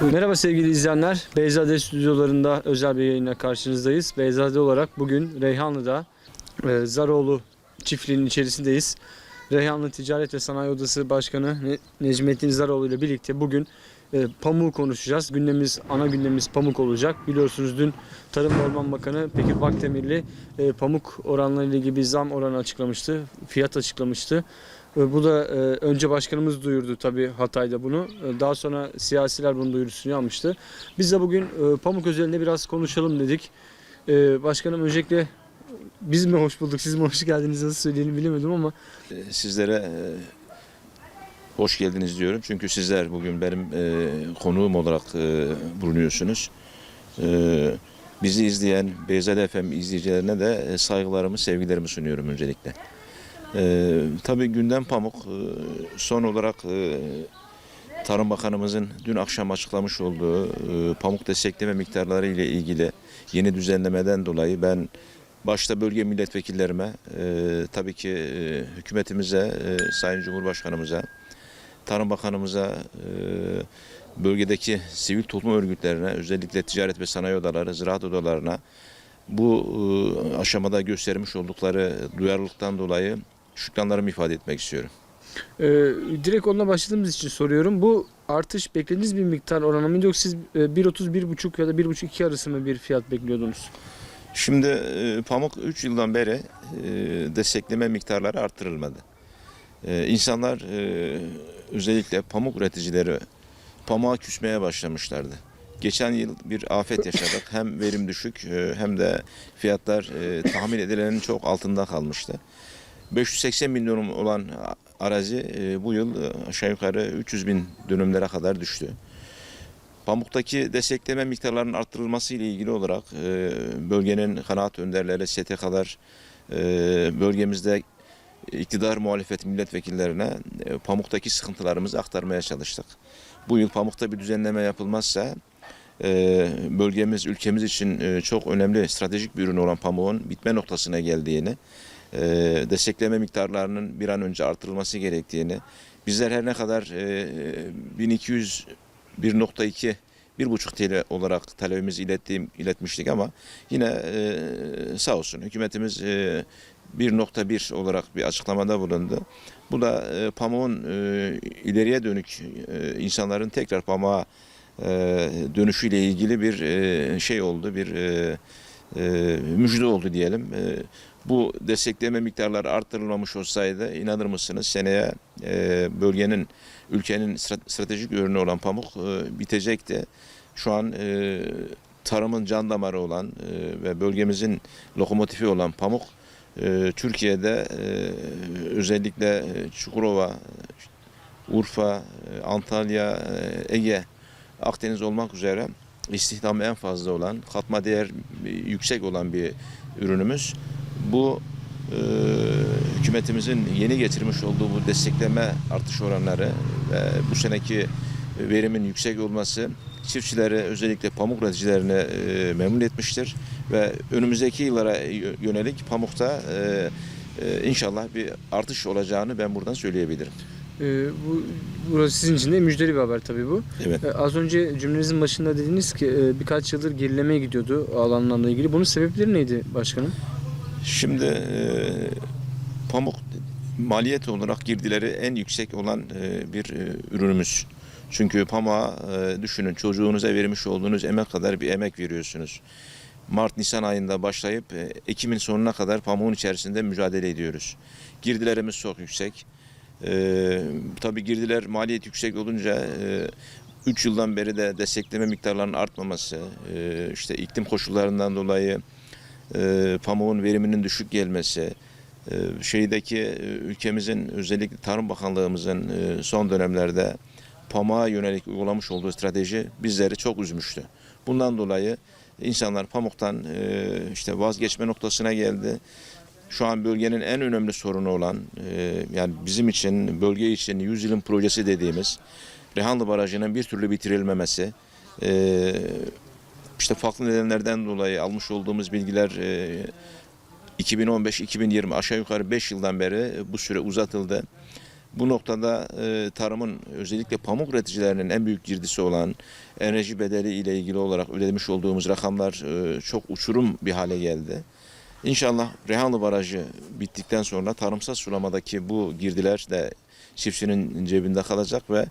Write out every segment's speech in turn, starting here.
Merhaba sevgili izleyenler. Beyzade stüdyolarında özel bir yayına karşınızdayız. Beyzade olarak bugün Reyhanlı'da e, Zaroğlu çiftliğinin içerisindeyiz. Reyhanlı Ticaret ve Sanayi Odası Başkanı Ne- Necmettin Zaroğlu ile birlikte bugün e, pamuğu konuşacağız. Gündemimiz, ana gündemimiz pamuk olacak. Biliyorsunuz dün Tarım ve Orman Bakanı Bekir Bakdemirli e, pamuk oranları ile ilgili bir zam oranı açıklamıştı. Fiyat açıklamıştı. Bu da e, önce başkanımız duyurdu tabii Hatay'da bunu. E, Daha sonra siyasiler bunun duyurusunu yapmıştı. Biz de bugün e, pamuk özelinde biraz konuşalım dedik. Başkanım öncelikle biz mi hoş bulduk, siz mi hoş geldiniz nasıl söyleyelim bilemedim ama Sizlere hoş geldiniz diyorum. Çünkü sizler bugün benim konuğum olarak bulunuyorsunuz. Bizi izleyen Beyzade FM izleyicilerine de saygılarımı, sevgilerimi sunuyorum öncelikle. E, Tabii gündem pamuk. E, Son olarak e, Tarım Bakanımızın dün akşam açıklamış olduğu e, pamuk destekleme miktarları ile ilgili yeni düzenlemeden dolayı ben başta bölge milletvekillerime, e, tabii ki hükümetimize, Sayın Cumhurbaşkanımıza, Tarım Bakanımıza, bölgedeki sivil toplum örgütlerine, özellikle ticaret ve sanayi odaları, ziraat odalarına bu aşamada göstermiş oldukları duyarlılıktan dolayı şükranlarımı ifade etmek istiyorum. e, direkt onunla başladığımız için soruyorum. Bu artış beklediğiniz bir miktar oranı mıydı yoksa siz e, 1.30, 1.5 ya da 1.5-2 arası mı bir fiyat bekliyordunuz? Şimdi e, pamuk 3 yıldan beri e, destekleme miktarları artırılmadı. E, insanlar e, özellikle pamuk üreticileri pamuğa küsmeye başlamışlardı. Geçen yıl bir afet yaşadık. Hem verim düşük e, hem de fiyatlar e, tahmin edilenin çok altında kalmıştı. 580 milyon olan arazi e, bu yıl e, aşağı yukarı 300 bin dönümlere kadar düştü. Pamuktaki destekleme miktarlarının arttırılması ile ilgili olarak e, bölgenin kanaat önderleri, STK'lar, bölgemizde iktidar muhalefet milletvekillerine pamuktaki sıkıntılarımızı aktarmaya çalıştık. Bu yıl pamukta bir düzenleme yapılmazsa bölgemiz, ülkemiz için çok önemli stratejik bir ürün olan pamuğun bitme noktasına geldiğini, e, destekleme miktarlarının bir an önce artırılması gerektiğini, bizler her ne kadar e, 1200 1.2 1.5 TL olarak talebimizi ilettiğim, iletmiştik ama yine e, sağ olsun hükümetimiz e, 1.1 olarak bir açıklamada bulundu. Bu da e, pamuğun e, ileriye dönük e, insanların tekrar pamuğa e, dönüşüyle ilgili bir e, şey oldu, bir e, e, müjde oldu diyelim. E, bu destekleme miktarları arttırılmamış olsaydı inanır mısınız seneye e, bölgenin ülkenin stra- stratejik ürünü olan pamuk e, bitecekti. Şu an e, tarımın can damarı olan e, ve bölgemizin lokomotifi olan pamuk e, Türkiye'de e, özellikle e, Çukurova, Urfa, e, Antalya, e, Ege, Akdeniz olmak üzere istihdamı en fazla olan, katma değer yüksek olan bir ürünümüz. Bu e, hükümetimizin yeni getirmiş olduğu bu destekleme artış oranları ve bu seneki verimin yüksek olması çiftçileri özellikle pamuk üreticilerini e, memnun etmiştir ve önümüzdeki yıllara yönelik pamukta e, e, inşallah bir artış olacağını ben buradan söyleyebilirim. E, bu burası sizin için de müjdeli bir haber tabii bu. Evet. E, Az önce cümlenizin başında dediniz ki e, birkaç yıldır gerilemeye gidiyordu alanlarla ilgili. Bunun sebepleri neydi başkanım? Şimdi e, pamuk maliyet olarak girdileri en yüksek olan e, bir e, ürünümüz. Çünkü pamuğa e, düşünün çocuğunuza vermiş olduğunuz emek kadar bir emek veriyorsunuz. Mart-Nisan ayında başlayıp e, Ekim'in sonuna kadar pamuğun içerisinde mücadele ediyoruz. Girdilerimiz çok yüksek. E, tabii girdiler maliyet yüksek olunca 3 yıldan beri de destekleme miktarlarının artmaması, e, işte iklim koşullarından dolayı e, pamuğun veriminin düşük gelmesi, e, şeydeki e, ülkemizin özellikle Tarım Bakanlığımızın e, son dönemlerde pamuğa yönelik uygulamış olduğu strateji bizleri çok üzmüştü. Bundan dolayı insanlar pamuktan e, işte vazgeçme noktasına geldi. Şu an bölgenin en önemli sorunu olan e, yani bizim için bölge için 100 yılın projesi dediğimiz Rehanlı Barajı'nın bir türlü bitirilmemesi, e, işte farklı nedenlerden dolayı almış olduğumuz bilgiler e, 2015-2020 aşağı yukarı 5 yıldan beri bu süre uzatıldı. Bu noktada e, tarımın özellikle pamuk üreticilerinin en büyük girdisi olan enerji bedeli ile ilgili olarak ödemiş olduğumuz rakamlar e, çok uçurum bir hale geldi. İnşallah Rehanlı Barajı bittikten sonra tarımsal sulamadaki bu girdiler de çiftçinin cebinde kalacak ve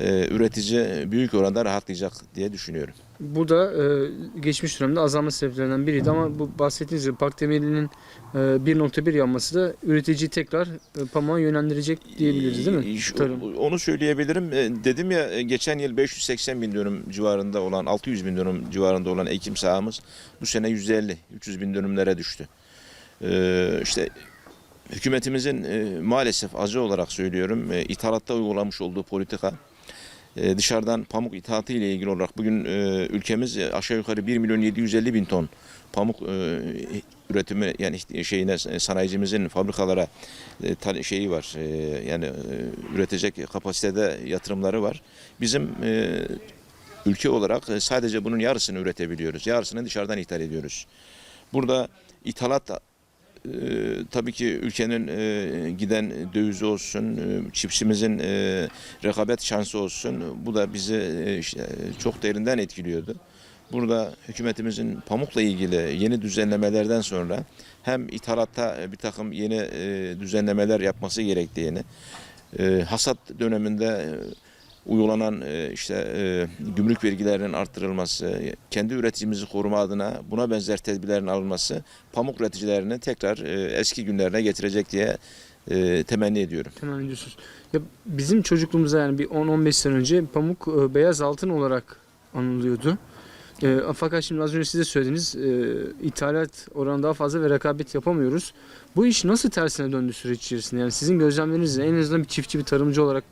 e, üretici büyük oranda rahatlayacak diye düşünüyorum. Burada e, geçmiş dönemde azalma sebeplerinden biriydi ama bu bahsettiğiniz gibi park temelinin e, 1.1 yanması da üreticiyi tekrar e, pamuğa yönlendirecek diyebiliriz değil mi? Şu- Tarım. Onu söyleyebilirim. E, Dedim ya e, geçen yıl 580 bin dönüm civarında olan 600 bin dönüm civarında olan ekim sahamız bu sene 150 300 bin dönümlere düştü. Ee, işte hükümetimizin e, maalesef acı olarak söylüyorum e, ithalatta uygulamış olduğu politika e, dışarıdan pamuk ithalatı ile ilgili olarak bugün e, ülkemiz e, aşağı yukarı 1 milyon 750 bin ton pamuk e, üretimi yani şeyine e, sanayicimizin fabrikalara e, şeyi var e, yani e, üretecek kapasitede yatırımları var. Bizim e, ülke olarak e, sadece bunun yarısını üretebiliyoruz. Yarısını dışarıdan ithal ediyoruz. Burada ithalat e, tabii ki ülkenin e, giden dövizi olsun, e, çiftçimizin e, rekabet şansı olsun. Bu da bizi e, işte, çok derinden etkiliyordu. Burada hükümetimizin pamukla ilgili yeni düzenlemelerden sonra hem ithalatta bir takım yeni e, düzenlemeler yapması gerektiğini, e, hasat döneminde e, uygulanan e, işte e, gümrük vergilerinin arttırılması, kendi üreticimizi koruma adına buna benzer tedbirlerin alınması pamuk üreticilerini tekrar e, eski günlerine getirecek diye temenni ediyorum. Hemen diyorsunuz. Ya bizim çocukluğumuzda yani bir 10-15 sene önce pamuk beyaz altın olarak anılıyordu. E, fakat şimdi az önce size söylediğiniz e, ithalat oranı daha fazla ve rekabet yapamıyoruz. Bu iş nasıl tersine döndü süreç içerisinde? Yani sizin gözlemlerinizle en azından bir çiftçi, bir tarımcı olarak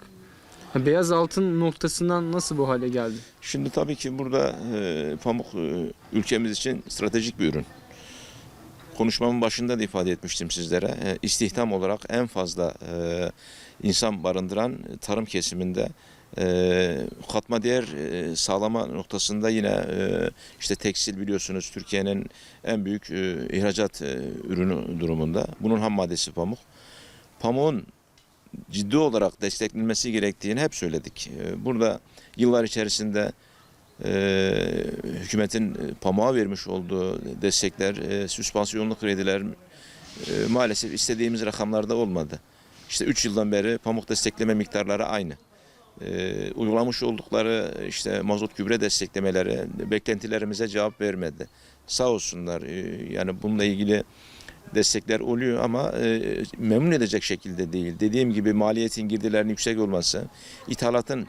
beyaz altın noktasından nasıl bu hale geldi? Şimdi tabii ki burada e, pamuk e, ülkemiz için stratejik bir ürün. Konuşmamın başında da ifade etmiştim sizlere. E, istihdam olarak en fazla e, insan barındıran tarım kesiminde e, katma değer e, sağlama noktasında yine e, işte tekstil biliyorsunuz Türkiye'nin en büyük e, ihracat e, ürünü durumunda. Bunun ham maddesi pamuk. Pamuğun ciddi olarak desteklenmesi gerektiğini hep söyledik. E, Burada yıllar içerisinde e, hükümetin e, pamuğa vermiş olduğu destekler, e, süspansiyonlu krediler maalesef istediğimiz rakamlarda olmadı. İşte 3 yıldan beri pamuk destekleme miktarları aynı. Uygulamış oldukları işte mazot gübre desteklemeleri beklentilerimize cevap vermedi. Sağ olsunlar yani bununla ilgili destekler oluyor ama e, memnun edecek şekilde değil. Dediğim gibi maliyetin girdilerinin yüksek olması, ithalatın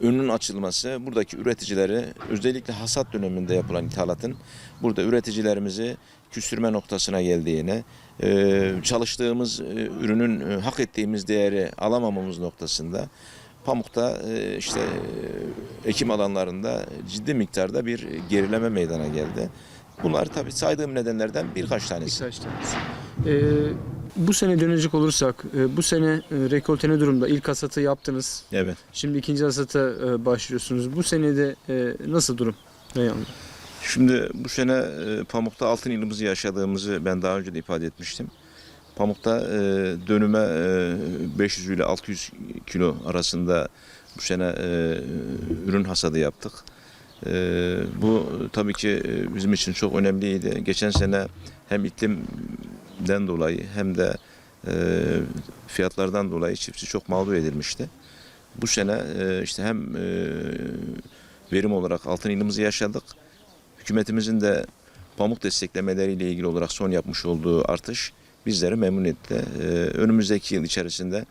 önünün açılması, buradaki üreticileri özellikle hasat döneminde yapılan ithalatın burada üreticilerimizi küstürme noktasına geldiğini, e, çalıştığımız e, ürünün e, hak ettiğimiz değeri alamamamız noktasında pamukta e, işte ekim alanlarında ciddi miktarda bir gerileme meydana geldi. Bunlar tabii saydığım nedenlerden birkaç tanesi. Birkaç tanesi. E, bu sene dönecek olursak, e, bu sene e, rekolte ne durumda? İlk hasatı yaptınız. Evet. Şimdi ikinci hasata e, başlıyorsunuz. Bu senede e, nasıl durum? Reyhanlı? Şimdi bu sene e, pamukta altın yılımızı yaşadığımızı ben daha önce de ifade etmiştim. Pamukta e, dönüme e, 500 ile 600 kilo arasında bu sene e, ürün hasadı yaptık. E, bu tabii ki e, bizim için çok önemliydi. Geçen sene hem iklimden dolayı hem de e, fiyatlardan dolayı çiftçi çok mağdur edilmişti. Bu sene e, işte hem verim olarak altın yılımızı yaşadık. Hükümetimizin de pamuk desteklemeleriyle ilgili olarak son yapmış olduğu artış bizleri memnun etti. Ee, önümüzdeki yıl içerisinde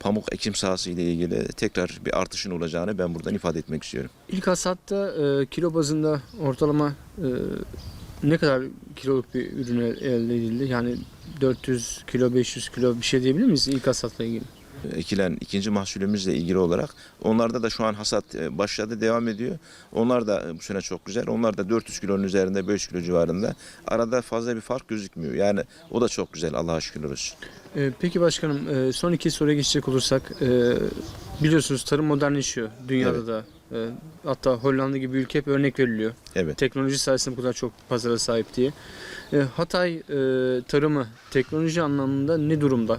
pamuk ekim sahası ile ilgili tekrar bir artışın olacağını ben buradan ifade etmek istiyorum. İlk hasatta e, kilo bazında ortalama e, ne kadar kiloluk bir ürün elde edildi? Yani 400 kilo, 500 kilo bir şey diyebilir miyiz ilk hasatla ilgili? Ekilen ikinci mahsulümüzle ilgili olarak onlarda da şu an hasat e, başladı devam ediyor. Onlar da e, bu sene çok güzel. Onlar da 400 kilonun üzerinde 500 kilo civarında. Arada fazla bir fark gözükmüyor. Yani o da çok güzel Allah'a şükürler olsun. E, peki başkanım son iki soruya geçecek olursak biliyorsunuz tarım modernleşiyor dünyada Evet. da. Hatta Hollanda gibi ülke hep örnek veriliyor. Evet. Teknoloji sayesinde bu kadar çok pazara sahip diye. Hatay tarımı teknoloji anlamında ne durumda?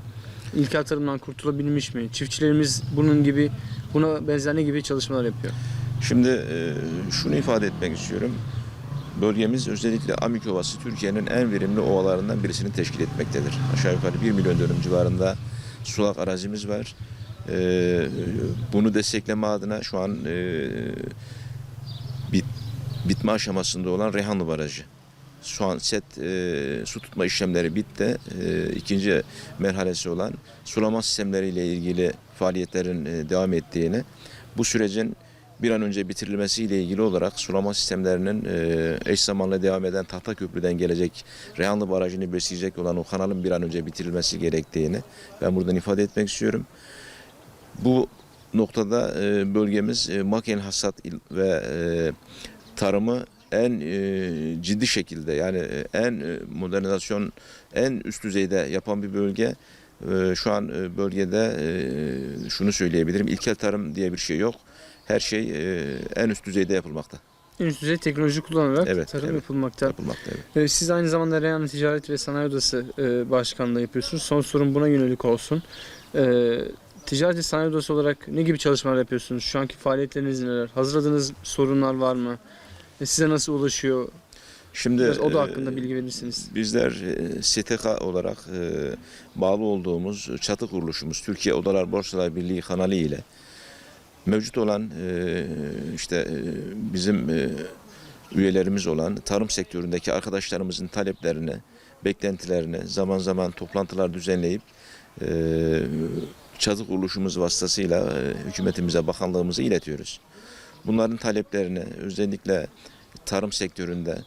İlkel tarımdan kurtulabilmiş mi? Çiftçilerimiz bunun gibi buna benzer ne gibi çalışmalar yapıyor? Şimdi e, şunu ifade etmek istiyorum. Bölgemiz özellikle Amik Ovası Türkiye'nin en verimli ovalarından birisini teşkil etmektedir. Aşağı yukarı 1 milyon dönüm civarında sulak arazimiz var. E, bunu destekleme adına şu an e, bit, bitme aşamasında olan Reyhanlı Barajı. Şu an set e, su tutma işlemleri bitti. E, ikinci merhalesi olan sulama sistemleriyle ilgili faaliyetlerin e, devam ettiğini, bu sürecin bir an önce bitirilmesiyle ilgili olarak sulama sistemlerinin e, eş zamanlı devam eden Tahta Köprü'den gelecek Reyhanlı Barajı'nı besleyecek olan o kanalın bir an önce bitirilmesi gerektiğini ben buradan ifade etmek istiyorum. Bu noktada e, bölgemiz e, makin hasat ve e, tarımı en e, ciddi şekilde yani e, en e, modernizasyon en üst düzeyde yapan bir bölge. E, şu an e, bölgede e, şunu söyleyebilirim. İlkel tarım diye bir şey yok. Her şey e, en üst düzeyde yapılmakta. En üst düzey teknoloji kullanarak Evet, tarım evet. yapılmakta. Yapılmakta. evet. Ee, Siz aynı zamanda Reyhanlı Ticaret ve Sanayi Odası e, Başkanlığı yapıyorsunuz. Son sorum buna yönelik olsun. Ticaret ve Sanayi Odası olarak ne gibi çalışmalar yapıyorsunuz? Şu anki faaliyetleriniz neler? Hazırladığınız sorunlar var mı? E, Size nasıl ulaşıyor? Şimdi Biraz oda e, hakkında bilgi verirsiniz. Bizler e, STK olarak e, bağlı olduğumuz çatı kuruluşumuz Türkiye Odalar Borsalar Birliği kanalı ile mevcut olan işte bizim üyelerimiz olan tarım sektöründeki arkadaşlarımızın taleplerini, beklentilerini zaman zaman toplantılar düzenleyip çatı kuruluşumuz vasıtasıyla hükümetimize, bakanlığımıza iletiyoruz. Bunların taleplerini özellikle tarım sektöründe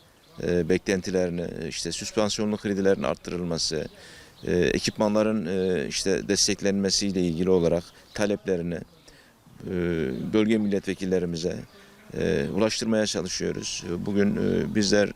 e, beklentilerini, işte süspansiyonlu kredilerin arttırılması, e, ekipmanların e, işte desteklenmesiyle ilgili olarak taleplerini e, bölge milletvekillerimize e, ulaştırmaya çalışıyoruz. Bugün e, bizler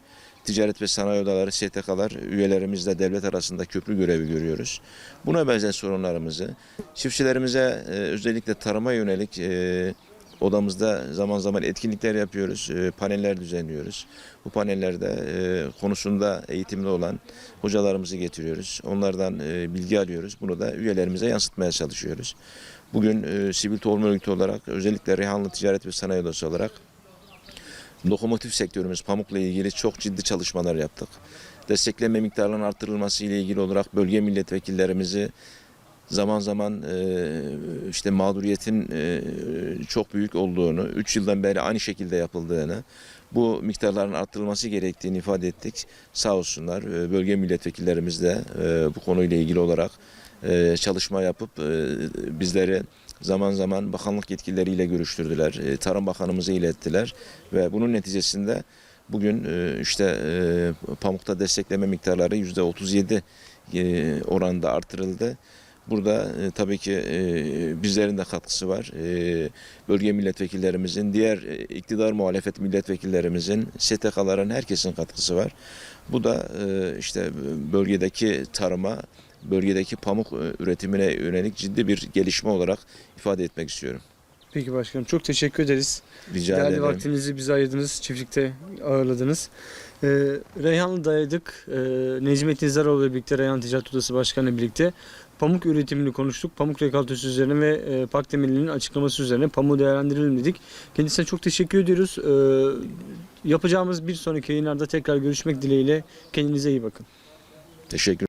Ticaret ve Sanayi Odaları, STK'lar üyelerimizle devlet arasında köprü görevi görüyoruz. Buna benzer sorunlarımızı çiftçilerimize e, özellikle tarıma yönelik e, odamızda zaman zaman etkinlikler yapıyoruz, e, paneller düzenliyoruz. Bu panellerde e, konusunda eğitimli olan hocalarımızı getiriyoruz. Onlardan e, bilgi alıyoruz. Bunu da üyelerimize yansıtmaya çalışıyoruz. Bugün sivil toplum örgütü olarak özellikle Rihanlı Ticaret ve Sanayi Odası olarak lokomotif sektörümüz pamukla ilgili çok ciddi çalışmalar yaptık. Destekleme miktarlarının artırılması ile ilgili olarak bölge milletvekillerimizi zaman zaman e, işte mağduriyetin e, çok büyük olduğunu, 3 yıldan beri aynı şekilde yapıldığını, bu miktarların arttırılması gerektiğini ifade ettik. Sağ olsunlar e, bölge milletvekillerimiz de e, bu konuyla ilgili olarak çalışma yapıp e, bizleri zaman zaman bakanlık yetkilileriyle görüştürdüler. Tarım Bakanımıza ilettiler ve bunun neticesinde bugün işte pamukta destekleme miktarları %37 e, oranda artırıldı. Burada e, tabii ki e, bizlerin de katkısı var. E, bölge milletvekillerimizin, diğer e, iktidar muhalefet milletvekillerimizin, STK'ların herkesin katkısı var. Bu da e, işte bölgedeki tarıma, bölgedeki pamuk e, üretimine yönelik ciddi bir gelişme olarak ifade etmek istiyorum. Peki başkanım çok teşekkür ederiz. Rica Değerli ederim. vaktinizi bize ayırdınız, çiftlikte ağırladınız. Ee, Reyhanlı'daydık. Ee, Necmettin Zaroğlu ile birlikte Reyhan Ticaret Odası Başkanı ile birlikte pamuk üretimini konuştuk. Pamuk rekaltesi üzerine ve e, Pak Demirli'nin açıklaması üzerine pamuğu değerlendirelim dedik. Kendisine çok teşekkür ediyoruz. Ee, yapacağımız bir sonraki yayınlarda tekrar görüşmek dileğiyle. Kendinize iyi bakın. Teşekkür